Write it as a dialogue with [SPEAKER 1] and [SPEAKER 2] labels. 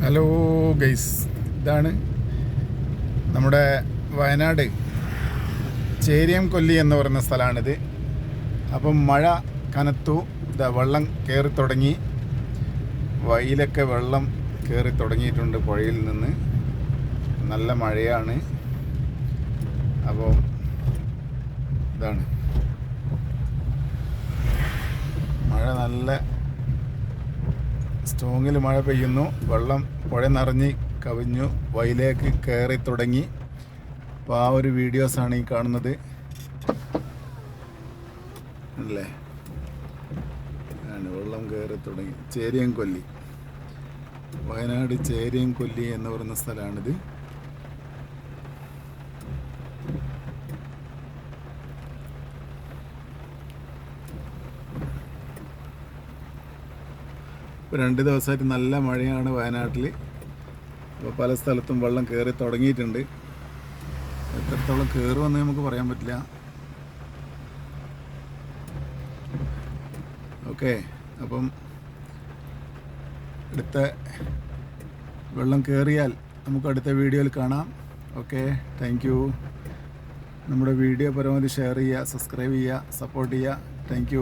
[SPEAKER 1] Hello guys ഇതാണ് നമ്മുടെ വയനാട് ചേരിയം കൊല്ലി എന്ന് പറയുന്ന സ്ഥലമാണിത്. അപ്പം മഴ കനത്തു ഇതാ വെള്ളം കയറി തുടങ്ങി. വയലൊക്കെ വെള്ളം കയറി തുടങ്ങിയിട്ടുണ്ട് പുഴയിൽ നിന്ന്. നല്ല മഴയാണ്. അപ്പോൾ ഇതാണ്. മഴ നല്ല സ്ട്രോങ്ങിൽ മഴ പെയ്യുന്നു. വെള്ളം പുഴ നിറഞ്ഞ് കവിഞ്ഞു. വയലേക്ക് കയറി തുടങ്ങി. അപ്പോൾ ആ ഒരു വീഡിയോസാണ് ഈ കാണുന്നത്. അല്ലേ? വെള്ളം കയറി തുടങ്ങി. ചേരിയം കൊല്ലി വയനാട് ചേരിയം കൊല്ലി എന്ന് പറയുന്ന സ്ഥലമാണിത്. ഇപ്പോൾ രണ്ട് ദിവസമായിട്ട് നല്ല മഴയാണ് വയനാട്ടിൽ. അപ്പോൾ പല സ്ഥലത്തും വെള്ളം കയറി തുടങ്ങിയിട്ടുണ്ട്. എത്രത്തോളം കയറുമെന്ന് നമുക്ക് പറയാൻ പറ്റില്ല. ഓക്കെ അപ്പം അടുത്ത വെള്ളം കയറിയാൽ നമുക്ക് അടുത്ത വീഡിയോയിൽ കാണാം. ഓക്കെ താങ്ക് യു നമ്മുടെ വീഡിയോ പരമാവധി ഷെയർ ചെയ്യുക സബ്സ്ക്രൈബ് ചെയ്യുക സപ്പോർട്ട് ചെയ്യുക. താങ്ക്